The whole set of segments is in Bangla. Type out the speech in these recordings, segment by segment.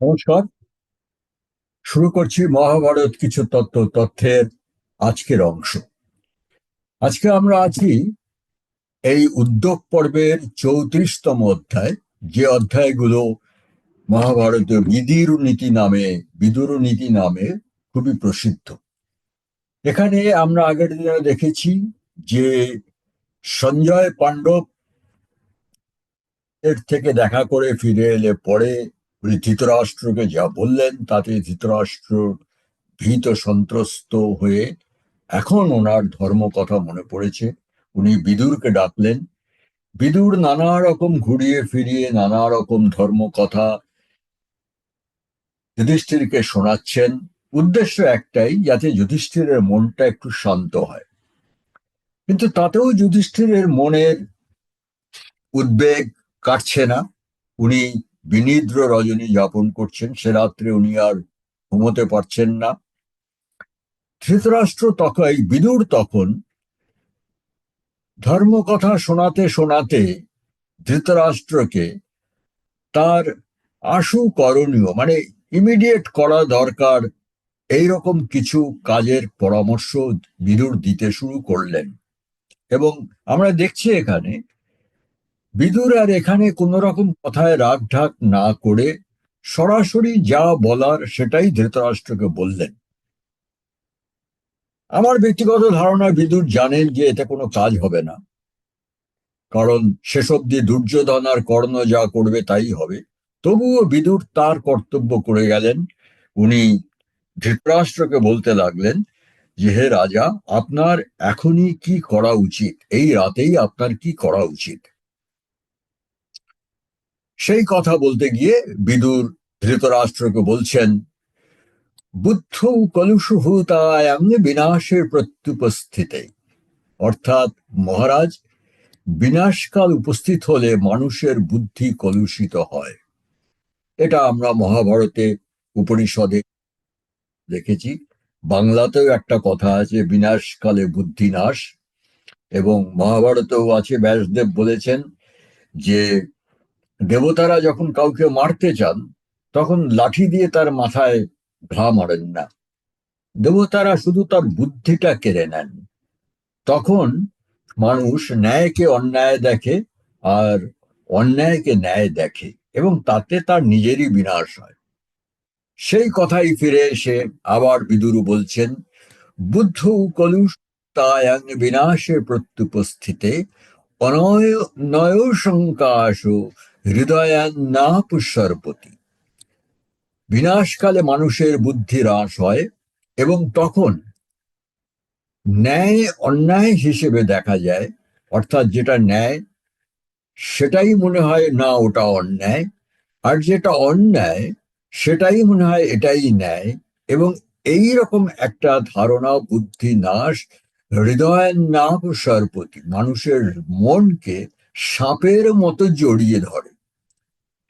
নমস্কার। শুরু করছি মহাভারত কিছু তত্ত্ব, তথ্যের আজকের অংশ। আজকে আমরা আছি এই উদ্যোগ পর্বের চৌত্রিশতম অধ্যায়। যে অধ্যায়গুলো মহাভারতীয় বিদির নীতি নামে, বিদুর নীতি নামে খুবই প্রসিদ্ধ। এখানে আমরা আগের দিনে দেখেছি যে সঞ্জয় পাণ্ডব এর থেকে দেখা করে ফিরে এলে পরে উনি ধৃতরাষ্ট্রকে যা বললেন, তাতে ধৃতরাষ্ট্র ভীত সন্ত্রস্ত হয়ে এখন ওনার ধর্ম কথা মনে পড়েছে। উনি বিদুরকে ডাকলেন। বিদুর নানা রকম ঘুরিয়ে ফিরিয়ে, নানা রকম ধর্ম কথা যুধিষ্ঠিরকে শোনাচ্ছেন। উদ্দেশ্য একটাই, যাতে যুধিষ্ঠিরের মনটা একটু শান্ত হয়। কিন্তু তাতেও যুধিষ্ঠিরের মনের উদ্বেগ কাটছে না। উনি বিনিদ্র রজনী যাপন করছেন, সে রাত্রে উনি আর ঘুমোতে পারছেন না। ধৃতরাষ্ট্র তখন এই বিদুর তখন ধর্মকথা শোনাতে শোনাতে ধৃতরাষ্ট্রকে তার আশু করণীয় মানে ইমিডিয়েট করা দরকার এই রকম কিছু কাজের পরামর্শ বিদুর দিতে শুরু করলেন। এবং আমরা দেখছি এখানে বিদুর আর এখানে কোন রকম কথায় রাগ ঢাক না করে সরাসরি যা বলার সেটাই ধৃতরাষ্ট্রকে বললেন। আমার ব্যক্তিগত ধারণা, বিদুর জানেন যে এতে কোনো কাজ হবে না। কারণ শেষ অব্দি দুর্যোধন আর কর্ণ যা করবে তাই হবে। তবুও বিদুর তার কর্তব্য করে গেলেন। উনি ধৃতরাষ্ট্রকে বলতে লাগলেন যে, হে রাজা, আপনার এখনই কি করা উচিত? এই রাতেই আপনার কি করা উচিত? সেই কথা বলতে গিয়ে বিদুর ধৃতরাষ্ট্রকে বলছেন, বুদ্ধ কলুষভূতায়াং বিনাশের প্রত্যুপস্থিতে। অর্থাৎ মহারাজ, বিনাশকাল উপস্থিত হলে মানুষের বুদ্ধি কলুষিত হয়। এটা আমরা মহাভারতে উপনিষদে দেখেছি। বাংলাতেও একটা কথা আছে, বিনাশকালে বুদ্ধি নাশ। এবং মহাভারতেও আছে, ব্যাসদেব বলেছেন যে দেবতারা যখন কাউকে মারতে চান, তখন লাঠি দিয়ে তার মাথায় ঘা মারেন না। দেবতারা শুধু তার বুদ্ধিটা কেড়ে নেন। তখন মানুষ ন্যায়কে অন্যায় দেখে আর অন্যায়কে ন্যায় দেখে এবং তাতে তার নিজেরই বিনাশ হয়। সেই কথাই ফিরে এসে আবার বিদুরু বলছেন, বুদ্ধ কলুষ তায়াং বিনাশে প্রত্যুপস্থিতে অনয় নয় শঙ্কাশ হৃদয়ান্না পুষ্যরপতি। বিনাশকালে মানুষের বুদ্ধি হ্রাস হয় এবং তখন ন্যায় অন্যায় হিসেবে দেখা যায়, অর্থাৎ যেটা ন্যায়, সেটাই মনে হয় না ওটা অন্যায়, আর যেটা অন্যায়, সেটাই মনে হয় এটাই ন্যায়, এবং এই রকম একটা ধারণা, বুদ্ধি, নাশ হৃদয়ের নাম মানুষের মনকে সাপের মতো জড়িয়ে ধরে।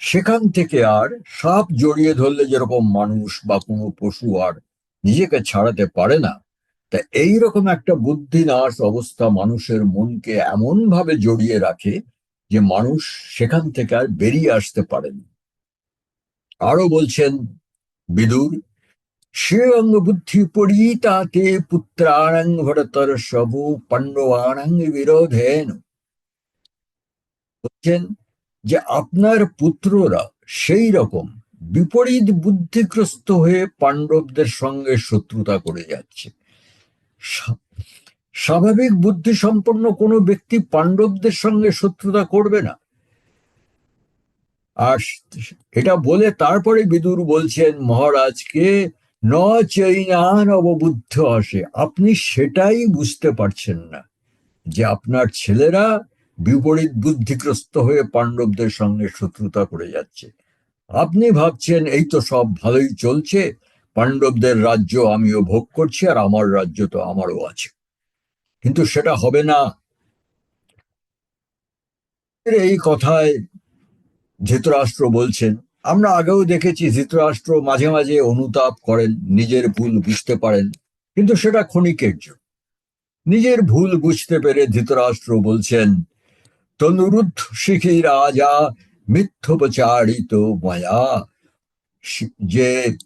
সেখান থেকে আর সাপ জড়িয়ে ধরলে যেরকম মানুষ বা কোনো পশু আর নিজেকে ছাড়াতে পারে না, তা এইরকম একটা বুদ্ধি নাশ অবস্থা মানুষের মনকে এমন ভাবে জড়িয়ে রাখে যে মানুষ সেখান থেকে আর বেরিয়ে আসতে পারেন আরও বলছেন, বিদুর, সে অঙ্গ বুদ্ধি পরিতাতে পুত্রাণং ভরতর সবু পাণ্ডবাণং বিরোধেন। বলছেন যে আপনার পুত্ররা সেই রকম বিপরীত বুদ্ধিগ্রস্ত হয়ে পাণ্ডবদের সঙ্গে শত্রুতা করে যাচ্ছে। স্বাভাবিক বুদ্ধি সম্পন্ন কোনো ব্যক্তি পাণ্ডবদের সঙ্গে শত্রুতা করবে না। আর এটা বলে তারপরে বিদুর বলছেন, মহারাজকে ন চৈনান অববুদ্ধ আসে। আপনি সেটাই বুঝতে পারছেন না যে আপনার ছেলেরা বিপরীত বুদ্ধিগ্রস্ত হয়ে পাণ্ডবদের সঙ্গে শত্রুতা করে যাচ্ছে। আপনি ভাবছেন, এই তো সব ভালোই চলছে। পাণ্ডবদের রাজ্য আমিও ভোগ করছি আর আমার রাজ্য তো আমারও আছে। কিন্তু সেটা হবে না। এই কথায় ধৃতরাষ্ট্র বলছেন, আমরা আগেও দেখেছি ধৃতরাষ্ট্র মাঝে মাঝে অনুতাপ করেন, নিজের ভুল বুঝতে পারেন, কিন্তু সেটা ক্ষণিকের জন্য। নিজের ভুল বুঝতে পেরে ধৃতরাষ্ট্র বলছেন তনুরুদ্ধ শিখি রাজা, মিথ্যপচারিত মায়া। যে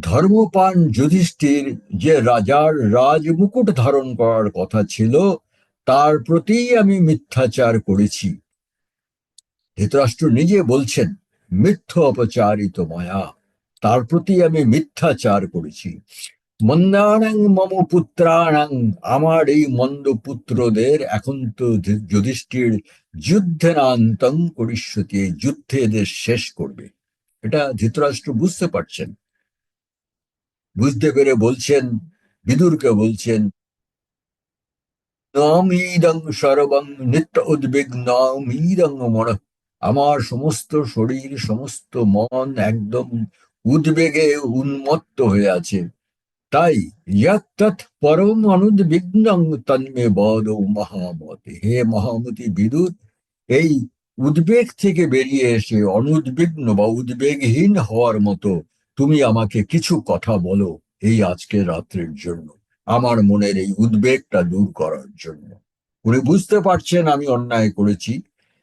ধর্মপান যুধিষ্ঠির, যে রাজার রাজমুকুট ধারণ করার কথা ছিল, তার প্রতি আমি মিথ্যাচার করেছি। ধৃতরাষ্ট্র নিজে বলছেন মিথ্য অপচারিত মায়া, তার প্রতি আমি মিথ্যাচার করেছি। মন্দানাং মম পুত্রাণাং আমার এই মন্দ পুত্রদের এখন তো যুধিষ্ঠির যুদ্ধেনান্তং করিষ্যতি, যুদ্ধে এদের শেষ করবে। এটা ধৃতরাষ্ট্র বুঝতে পারছেন। বুঝতে পেরে বলছেন, বিদুরকে বলছেন, নামিদং সর্বং নিত্য উদ্বিগ্নমিদং মন, আমার সমস্ত শরীর, সমস্ত মন একদম উদ্বেগে উন্মত্ত হয়ে আছে। তাই ইয়াত্তৎ পরম অনুদ্বিগ্নং তন্মে বদ মহামতি। হে মহামতি বিদুর এই উদ্বেগ থেকে বেরিয়ে এসে অনুদ্বিগ্ন বা উদ্বেগহীন হওয়ার মতো তুমি আমাকে কিছু কথা বলো এই আজকে রাত্রির জন্য, আমার মনের এই উদ্বেগটা দূর করার জন্য। উনি বুঝতে পারছেন আমি অন্যায় করেছি,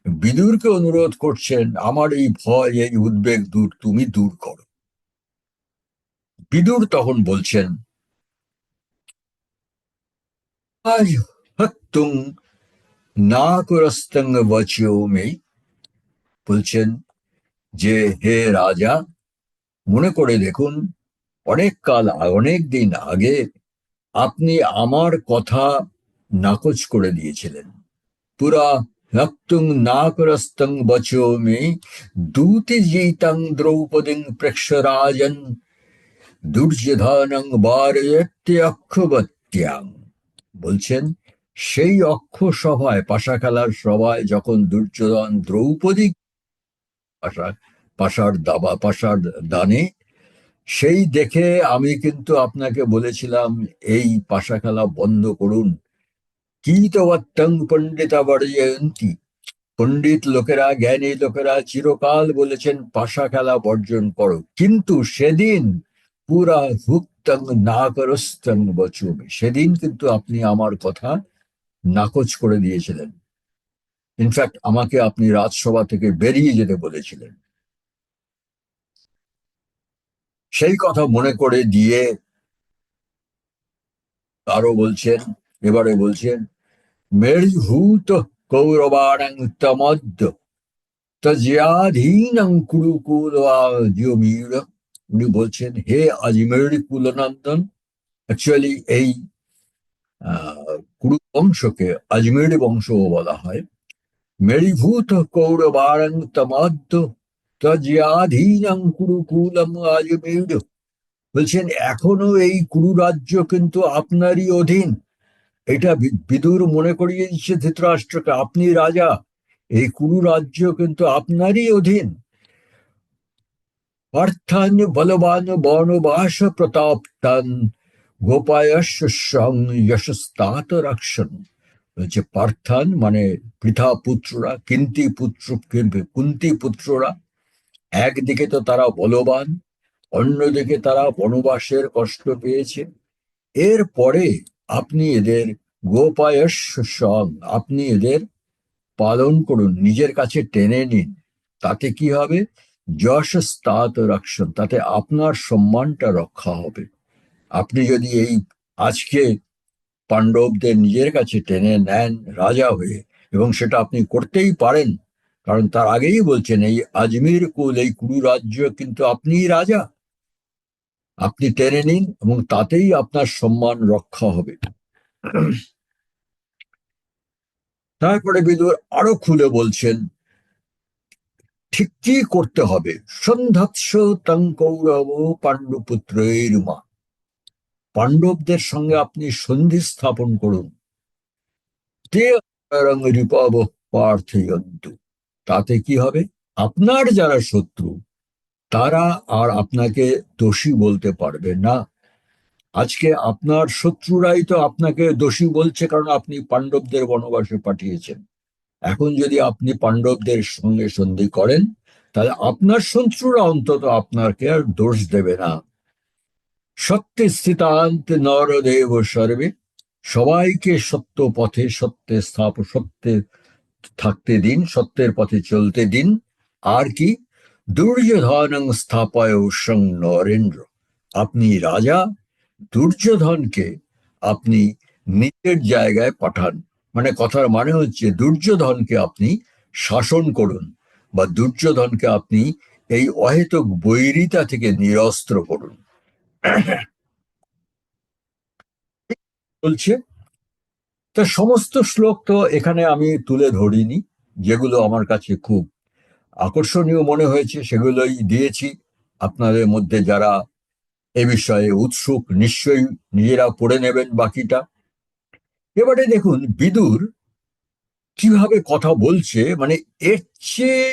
বিদুরকে অনুরোধ করছেন, আমার এই ভয়, এই উদ্বেগ দূর, তুমি দূর করো। বিদুর তখন বলছেন না করস্তং বচিও বলছেন যে, হে রাজা, মনে করে দেখুন, অনেক কাল অনেক দিন আগে আপনি আমার কথা নাকচ করে দিয়েছিলেন। পুরা রক্তুং নাকরস্তং বচো মে, দূতি জিতং দ্রৌপদীং প্রেক্ষরাজন দুর্যোধনং বারয়ত্যক্ষবত্যাং বলছেন, সেই অক্ষ সভায় পাশা খেলার সভায় যখন দুর্যোধন দ্রৌপদী পাশা, পাশার দাবা, পাশার দানে, সেই দেখে আমি কিন্তু আপনাকে বলেছিলাম, এই পাশা খেলা বন্ধ করুন। কি তো অত্যং পণ্ডিতা বর্জয়ন্তী পণ্ডিত লোকেরা, জ্ঞানী লোকেরা চিরকাল বলেছেন, পাশা খেলা বর্জন করো। কিন্তু সেদিন পুরা হুক্তং নাকরস্তং বচুমি। সেদিন কিন্তু আপনি আমার কথা নাকচ করে দিয়েছিলেন। ইনফ্যাক্ট আমাকে আপনি রাজসভা থেকে বেরিয়ে যেতে বলেছিলেন। সেই কথা মনে করে দিয়ে আরও বলছেন, এবারে বলছেন, মেরিভূত কৌরবাণং তমদ্য তজ্যাধীনং কুরুকুল দিয়মীর উনি বলছেন, হে আজমের কুলনন্দন অ্যাকচুয়ালি এই কুরু বংশকে আজমের বংশও বলা হয়। মেরিভূত কৌরবাণং তমদ্য তজ্যাধীনং কুরুকুলম আজমের। বলছেন, এখনও এই কুরু রাজ্য কিন্তু আপনারই অধীন। এটা বিদুর মনে করিয়ে দিচ্ছে ধৃতরাষ্ট্রকে, আপনি রাজা, এই কুরু রাজ্য কিন্তু আপনারই অধীন। অর্থান বলবান বনবাস প্রতাপ তান গোপায়শ সং যশস্তাত রক্ষণ পার্থান মানে পৃথা পুত্ররা, কিন্তি পুত্র, কুন্তি পুত্ররা। একদিকে তো তারা বলবান, অন্যদিকে তারা বনবাসের কষ্ট পেয়েছে। এরপরে আপনি এদের গোপায়স সং, আপনি এদের পালন করুন, নিজের কাছে টেনে নিন, তাতে কি হবে? যশ স্তাত রক্ষণ তাতে আপনার সম্মানটা রক্ষা হবে। আপনি যদি এই আজকে পাণ্ডবদের নিজের কাছে টেনে নেন রাজা হয়ে, এবং সেটা আপনি করতেই পারেন, কারণ তার আগেই বলছেন, এই আজমির কুল, এই কুরু রাজ্য কিন্তু আপনিই রাজা। আপনি টেনে নিন, এবং তাতেই আপনার সম্মান রক্ষা হবে। তারপরে বিদুর আরও খুলে বলছেন ঠিক কি করতে হবে। সন্ধ্যাৎস তং কৌরব পাণ্ডুপুত্রের মা পাণ্ডবদের সঙ্গে আপনি সন্ধি স্থাপন করুন। তাতে কি হবে? আপনার যারা শত্রু, তারা আর আপনাকে দোষী বলতে পারবে না। আজকে আপনার শত্রুরাই তো আপনাকে দোষী বলছে কারণ আপনি পাণ্ডবদের বনবাসে পাঠিয়েছেন। এখন যদি আপনি পাণ্ডবদের সঙ্গে সন্ধি করেন, তাহলে আপনার শত্রুরা অন্তত আপনাকে আর দোষ দেবে না। সত্যে স্থিতান্ত নরদেব সর্বে। সবাইকে সত্য পথে সত্যে স্থাপ, সত্যে থাকতে দিন, সত্যের পথে চলতে দিন। আর কি? দুর্যোধন স্থাপয় সং নরেন্দ্র। আপনি রাজা, দুর্যোধনকে আপনি নিজের জায়গায় পাঠান। মানে কথার মানে হচ্ছে দুর্যোধনকে আপনি শাসন করুন বা দুর্যোধনকে আপনি এই অহেতুক বৈরিতা থেকে নিরস্ত্র করুন। বলছে, তা সমস্ত শ্লোক তো এখানে আমি তুলে ধরিনি, যেগুলো আমার কাছে খুব আকর্ষণীয় মনে হয়েছে, সেগুলোই দিয়েছি। আপনাদের মধ্যে যারা এ বিষয়ে উৎসুক, নিশ্চয়ই নিজেরা পড়ে নেবেন বাকিটা। এবারে দেখুন, বিদুর কীভাবে কথা বলছে মানে এর চেয়ে,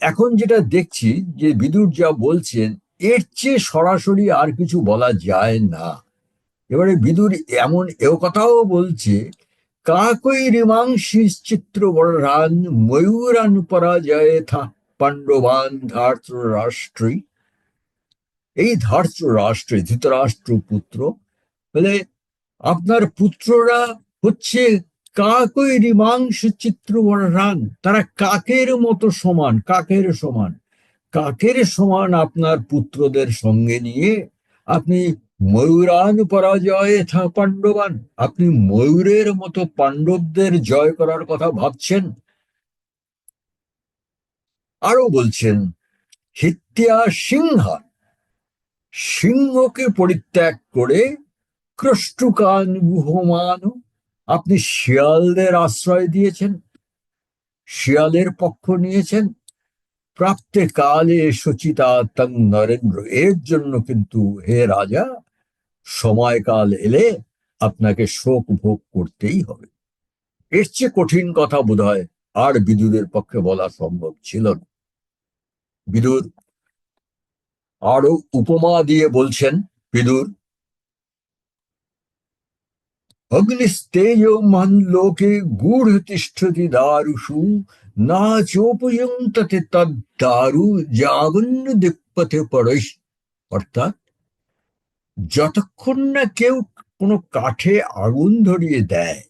এখন যেটা দেখছি যে বিদুর যা বলছেন, এর চেয়ে সরাসরি আর কিছু বলা যায় না। এবারে বিদুর এমন এও কথাও বলছে, কাকই রিমাংসি চিত্র বরান ময়ূরান পরাজয় থা পাণ্ডবান ধার্ত রাষ্ট্রী। এই ধার্ত রাষ্ট্রে ধৃতরাষ্ট্র পুত্র বলে আপনার পুত্ররা হচ্ছে কাকই রিমাংস চিত্র বরান তারা কাকের মতো সমান, কাকের সমান। কাকের সমান আপনার পুত্রদের সঙ্গে নিয়ে আপনি ময়ূরান পরাজয় থা পাণ্ডবান। আপনি ময়ূরের মতো পাণ্ডবদের জয় করার কথা ভাবছেন। আরও বলছেন, হিত্যা সিংহা। সিংহকে পরিত্যাগ করে ক্রষ্টুকান গুহমান আপনি শিয়ালদের আশ্রয় দিয়েছেন, শিয়ালের পক্ষ নিয়েছেন। প্রাপ্তে কালে সচিতা তং নরেন্দ্র, এর জন্য কিন্তু হে রাজা, সময়কাল এলে আপনাকে শোক ভোগ করতেই হবে। এর চেয়ে কঠিন কথা বোধ আর বিদুরের পক্ষে বলা সম্ভব ছিল না। বিদুর, আরও উপমা দিয়ে বলছেন, বিদুর অগ্নিস্তেজো মহন লোকে গূঢ় তিষ্ঠতি দারুষু না চোপয়ন্ততে তদ্দারু যাবন্য দিকপথে পড়স অর্থাৎ যতক্ষণ না কেউ কোনো কাঠে আগুন ধরিয়ে দেয়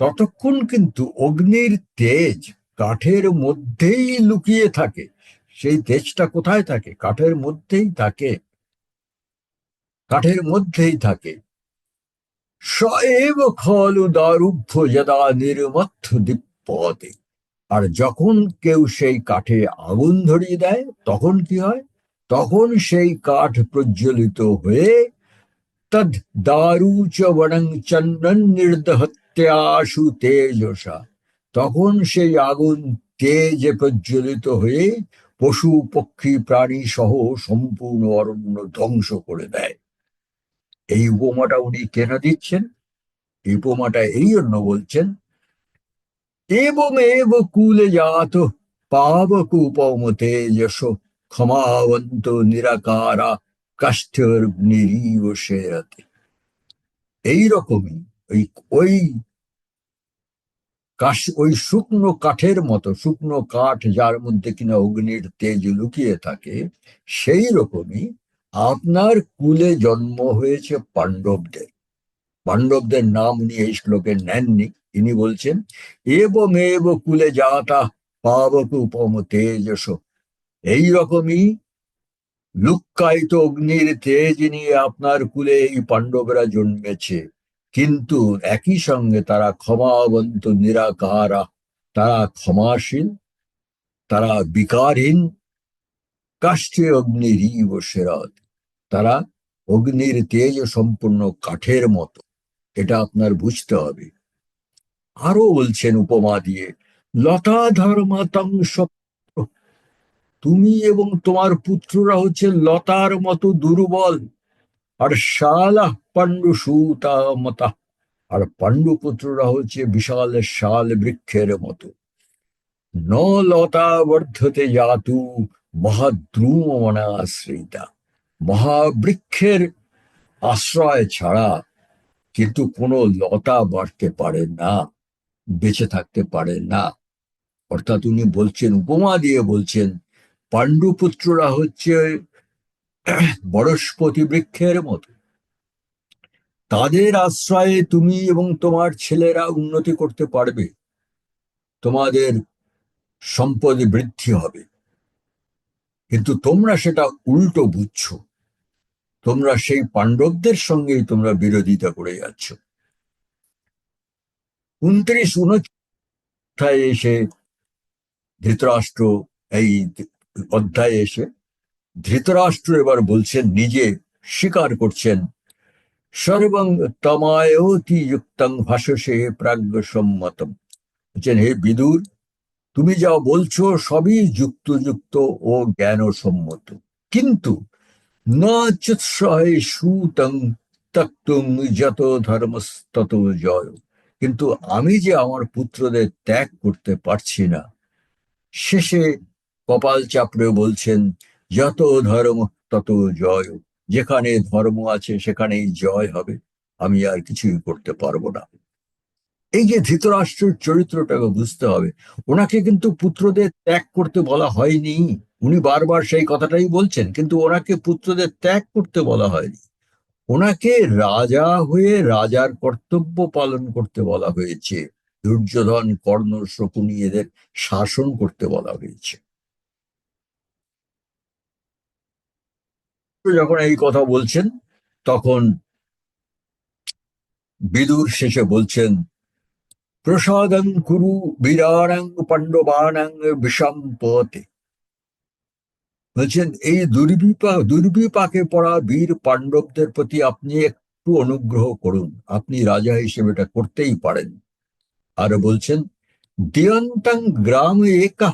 ততক্ষণ কিন্তু অগ্নির তেজ কাঠের মধ্যেই লুকিয়ে থাকে সেই তেজটা কোথায় থাকে কাঠের মধ্যেই থাকে কাঠের মধ্যেই থাকে সএব খলু দারুভ্য যদা নির্মথ দীপতে আর যখন কেউ সেই কাঠে আগুন ধরিয়ে দেয়, তখন কি হয়? তখন সেই কাঠ প্রজ্বলিত হয়ে তদ দারু বরং চন্দন নির্দহত্যাশু তেজসা। তখন সেই আগুন তেজে প্রজ্বলিত হয়ে পশু, পক্ষী, প্রাণী সহ সম্পূর্ণ অরণ্য ধ্বংস করে দেয়। এই উপমাটা উনি কেন দিচ্ছেন? এই উপমাটা এই জন্য বলছেন, এবং এব কুলে জাত পাবক উপম তেজস ক্ষমাবন্ত নিরাকারা কাষ্ঠের নিরীব সেরাতে। এইরকমই ওই ওই কাশ, ওই শুকনো কাঠের মতো, শুকনো কাঠ যার মধ্যে কিনা অগ্নির তেজ লুকিয়ে থাকে, সেই রকমই আপনার কুলে জন্ম হয়েছে পাণ্ডবদের। পাণ্ডবদের নাম উনি এই শ্লোকে নেননি। তিনি বলছেন এবং এব কুলে যাতা পাবক উপম তেজস। এই রকমই লুক্কায়িত অগ্নির তেজ নিয়ে আপনার কুলে এই পাণ্ডবরা জন্মেছে। কিন্তু একই সঙ্গে তারা ক্ষমাবন্ত নিরাকারা, তারা ক্ষমাশীল, তারা বিকারহীন। কাষ্ঠে অগ্নিরীব সেরাত। তারা অগ্নির তেজ সম্পূর্ণ কাঠের মতো। এটা আপনার বুঝতে হবে। আরও বলছেন উপমা দিয়ে, লতা ধর্মাতং তুমি এবং তোমার পুত্ররা হচ্ছে লতার মতো দুর্বল। আর শালাহ পাণ্ডু সুতা মতা। আর পাণ্ডু পুত্ররা হচ্ছে বিশাল শাল বৃক্ষের মতো। ন লতা বর্ধতে জাতু মহাদ্রুম মনাশ্রিতা মহাবৃক্ষের আশ্রয় ছাড়া কিন্তু কোনো লতা বাড়তে পারে না, বেঁচে থাকতে পারে না। অর্থাৎ উনি বলছেন, উপমা দিয়ে বলছেন, পাণ্ডুপুত্ররা হচ্ছে বরস্পতি বৃক্ষের মতো। তাদের আশ্রয়ে তুমি এবং তোমার ছেলেরা উন্নতি করতে পারবে। তোমাদের সম্পদ বৃদ্ধি হবে। কিন্তু তোমরা সেটা উল্টো বুঝছ। তোমরা সেই পাণ্ডবদের সঙ্গেই তোমরা বিরোধিতা করে যাচ্ছ। উনত্রিশ উনঅধ্যায়ে এসে ধৃতরাষ্ট্র, এই অধ্যায়ে এসে ধৃতরাষ্ট্র এবার বলছেন, নিজে স্বীকার করছেন, সর্বং তমায়তি যুক্তং ভাষসে প্রাজ্ঞ সম্মতম বলছেন, হে বিদুর, তুমি যা বলছো সবই যুক্ত যুক্ত ও জ্ঞান সম্মত কিন্তু না চুৎসাহে সুতং তক্তুং যত ধর্মস্তত জয়। কিন্তু আমি যে আমার পুত্রদের ত্যাগ করতে পারছি না, শেষে কপাল চাপড়ে বলছেন, যত ধর্ম তত জয়, যেখানে ধর্ম আছে সেখানেই জয় হবে, আমি আর কিছুই করতে পারব না। এই যে ধৃতরাষ্ট্রের চরিত্রটাকে বুঝতে হবে, ওনাকে কিন্তু পুত্রদের ত্যাগ করতে বলা হয়নি। উনি বারবার সেই কথাটাই বলছেন, কিন্তু ওনাকে পুত্রদের ত্যাগ করতে বলা হয়নি। ওনাকে রাজা হয়ে রাজার কর্তব্য পালন করতে বলা হয়েছে। দুর্যোধন, কর্ণ, শকুনি এদের শাসন করতে বলা হয়েছে। যখন এই কথা বলছেন, তখন বিদুর শেষে বলছেন, প্রসাদং কুরু বীরাণাং পাণ্ডবানাং বিষম পথে বলছেন, এই দুর্বিপাক দুর্বিপাকে পড়া বীর পাণ্ডবদের প্রতি আপনি একটু অনুগ্রহ করুন। আপনি রাজা হিসেবে এটা করতেই পারেন। আর বলছেন, দিয়ন্তং গ্রাম একা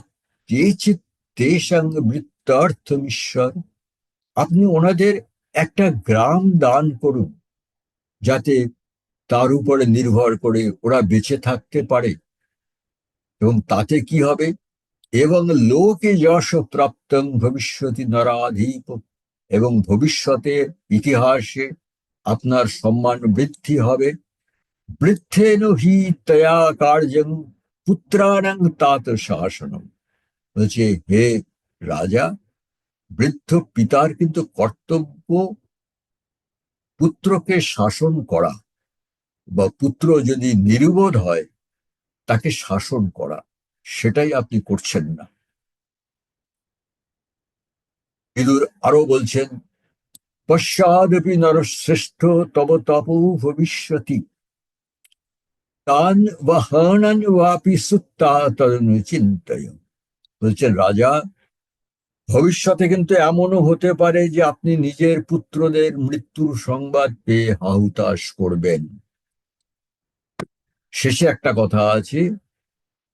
চেচিত তেসং বৃত্তার্থমিশ্বর আপনি ওনাদের একটা গ্রাম দান করুন, যাতে তার উপরে নির্ভর করে ওরা বেঁচে থাকতে পারে। এবং তাতে কি হবে? এবং লোকে যশ প্রাপ্তং ভবিষ্যতি নরাধীপ, এবং ভবিষ্যতে ইতিহাসে আপনার সম্মান বৃদ্ধি হবে। বৃদ্ধেন হি তয়া কার্যং, পুত্রাণং তাত শাসনম। বলছে, হে রাজা, বৃদ্ধ পিতার কিন্তু কর্তব্য পুত্রকে শাসন করা, বা পুত্র যদি নিরুবোধ হয়, তাকে শাসন করা। সেটাই আপনি করছেন না। বিদুর আরও বলছেন, পশ্চাদপি নরশ্রেষ্ঠ তব তপ ভবিষ্যতি। তান বাহানন ওয়াপি সুত্তা চিন্তয়। বলছেন রাজা, ভবিষ্যতে কিন্তু এমনও হতে পারে যে আপনি নিজের পুত্রদের মৃত্যুর সংবাদ পেয়ে হাহুতাশ করবেন। শেষে একটা কথা আছে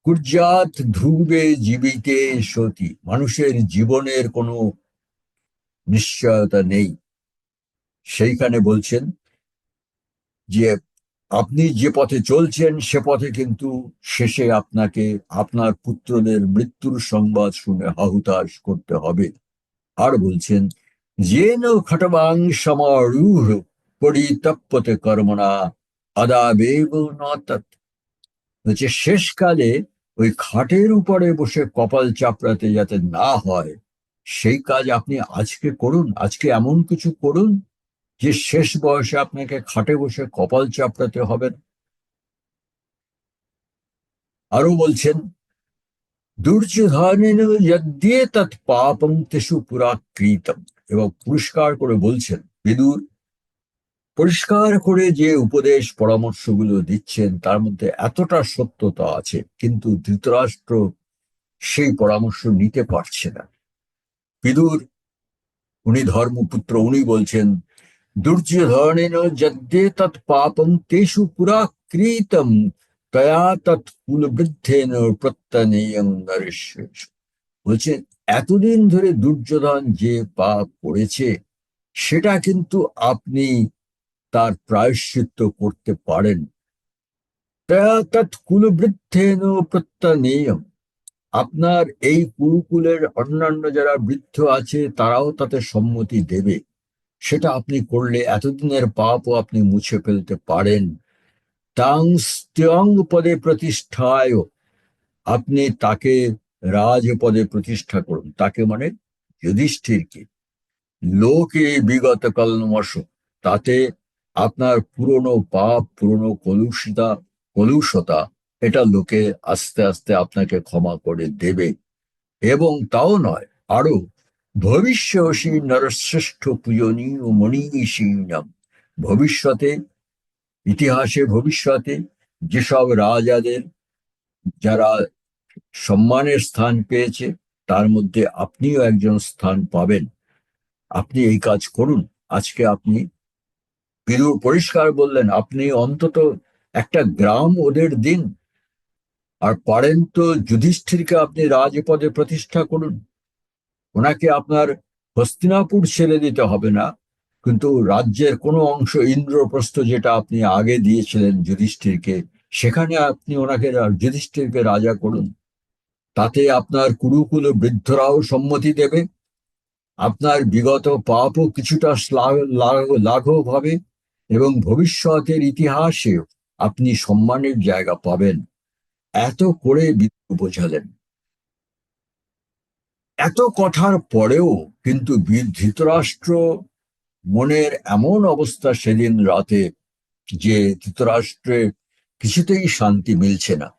কুর্জাত ধ্রুবে জীবিতে সতী। মানুষের জীবনের কোনো নিশ্চয়তা নেই। সেইখানে বলছেন যে, আপনি যে পথে চলছেন, সে পথে কিন্তু শেষে আপনাকে আপনার পুত্রদের মৃত্যুর সংবাদ শুনে হাহুতাশ করতে হবে। আর বলছেন, যেন খটবাং সমারূঢ় পরিতপ্যতে কর্মণা, আদাবেব নতৎ বলছে, শেষকালে ওই খাটের উপরে বসে কপাল চাপড়াতে যাতে না হয়, সেই কাজ আপনি আজকে করুন, আজকে এমন কিছু করুন যে শেষ বয়সে আপনাকে খাটে বসে কপাল চাপড়াতে হবে আরও বলছেন, দুর্যোধনেন যদ্যে তৎ পাপম তেসু পুরা কৃতম এবং পুরস্কার করে বলছেন, বিদুর পরিষ্কার করে যে উপদেশ, পরামর্শগুলো দিচ্ছেন, তার মধ্যে এতটা সত্যতা আছে, কিন্তু ধৃতরাষ্ট্র সেই পরামর্শ নিতে পারছে না। বিদুর, উনি ধর্মপুত্র, উনি বলছেন, দুর্যোধনেন যদ্যে তৎ পাপম তেষু পুরা কৃতম তয়া তৎ কুলবৃদ্ধেন প্রত্যনেয়ং বলছেন, এতদিন ধরে দুর্যোধন যে পাপ করেছে, সেটা কিন্তু আপনি তার প্রায়শ্চিত্ত করতে পারেন। কুলবৃদ্ধেন প্রত্যনেয়ম। আপনার এই কুরুকুলের অন্যান্য যারা বৃদ্ধ আছে, তারাও তাতে সম্মতি দেবে। সেটা আপনি করলে এতদিনের পাপও আপনি মুছে ফেলতে পারেন। তাং স্ত্যং পদে প্রতিষ্ঠায়। আপনি তাকে রাজপদে প্রতিষ্ঠা করুন। তাকে মানে যুধিষ্ঠিরকে। লোকে বিগত কলমশ তাতে আপনার পুরনো পাপ, পুরনো কলুষিতা, কলুষতা, এটা লোকে আস্তে আস্তে আপনাকে ক্ষমা করে দেবে। এবং তাও নয় আরও ভবিষ্যসী নরশ্রেষ্ঠ পূজনীয় মণীষীণম, ভবিষ্যতে, ইতিহাসে, ভবিষ্যতে, যেসব রাজাদের যারা সম্মানের স্থান পেয়েছে, তার মধ্যে আপনিও একজন স্থান পাবেন। আপনি এই কাজ করুন, আজকে আপনি বিদুর পরিষ্কার বললেন, আপনি অন্তত একটা গ্রাম ওদের দিন। আর পারেন তো যুধিষ্ঠিরকে আপনি রাজপদে প্রতিষ্ঠা করুন। ওনাকে আপনার হস্তিনাপুর ছেড়ে দিতে হবে না। কিন্তু রাজ্যের কোনো অংশ ইন্দ্রপ্রস্থ যেটা আপনি আগে দিয়েছিলেন যুধিষ্ঠিরকে, সেখানে আপনি ওনাকে যুধিষ্ঠিরকে রাজা করুন। তাতে আপনার কুরুকুল বৃদ্ধরাও সম্মতি দেবে। আপনার বিগত পাপও কিছুটা লাঘব হবে। এবং ভবিষ্যতের ইতিহাসে আপনি সম্মানের জায়গা পাবেন। এত করে বিদুর বোঝালেন। এত কথার পরেও কিন্তু ধৃতরাষ্ট্র মনের এমন অবস্থা সেদিন রাতে যে ধৃতরাষ্ট্রে কিছুতেই শান্তি মিলছে না।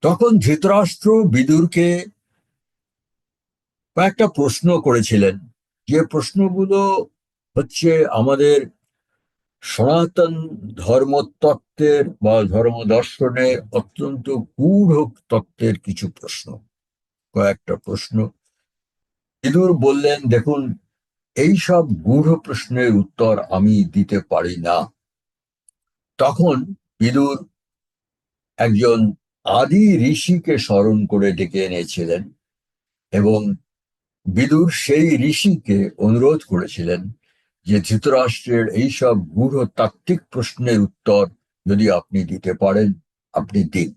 তখন ধৃতরাষ্ট্র বিদুরকে কয়েকটা প্রশ্ন করেছিলেন। যে প্রশ্নগুলো হচ্ছে আমাদের সনাতন ধর্মতত্ত্বের বা ধর্ম দর্শনের অত্যন্ত গূঢ় তত্ত্বের কিছু প্রশ্ন। কয়েকটা প্রশ্ন। ইঁদুর বললেন, দেখুন এই সব গূঢ় প্রশ্নের উত্তর আমি দিতে পারি না। তখন বিদুর একজন আদি ঋষিকে স্মরণ করে ডেকে এনেছিলেন এবং বিদুর সেই ঋষিকে অনুরোধ করেছিলেন যে ধৃতরাষ্ট্রের এইসব গূঢ় তাত্ত্বিক প্রশ্নের উত্তর যদি আপনি দিতে পারেন, আপনি দিন।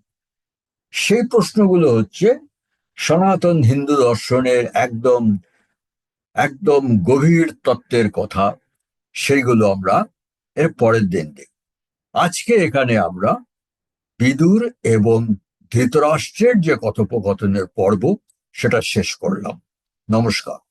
সেই প্রশ্নগুলো হচ্ছে, সনাতন হিন্দু দর্শনের একদম একদম গভীর তত্ত্বের কথা, সেইগুলো আমরা এর পরের দিন দিই আজকে এখানে আমরা বিদুর এবং ধৃতরাষ্ট্রের যে কথোপকথনের পর্ব, সেটা শেষ করলাম। নমস্কার।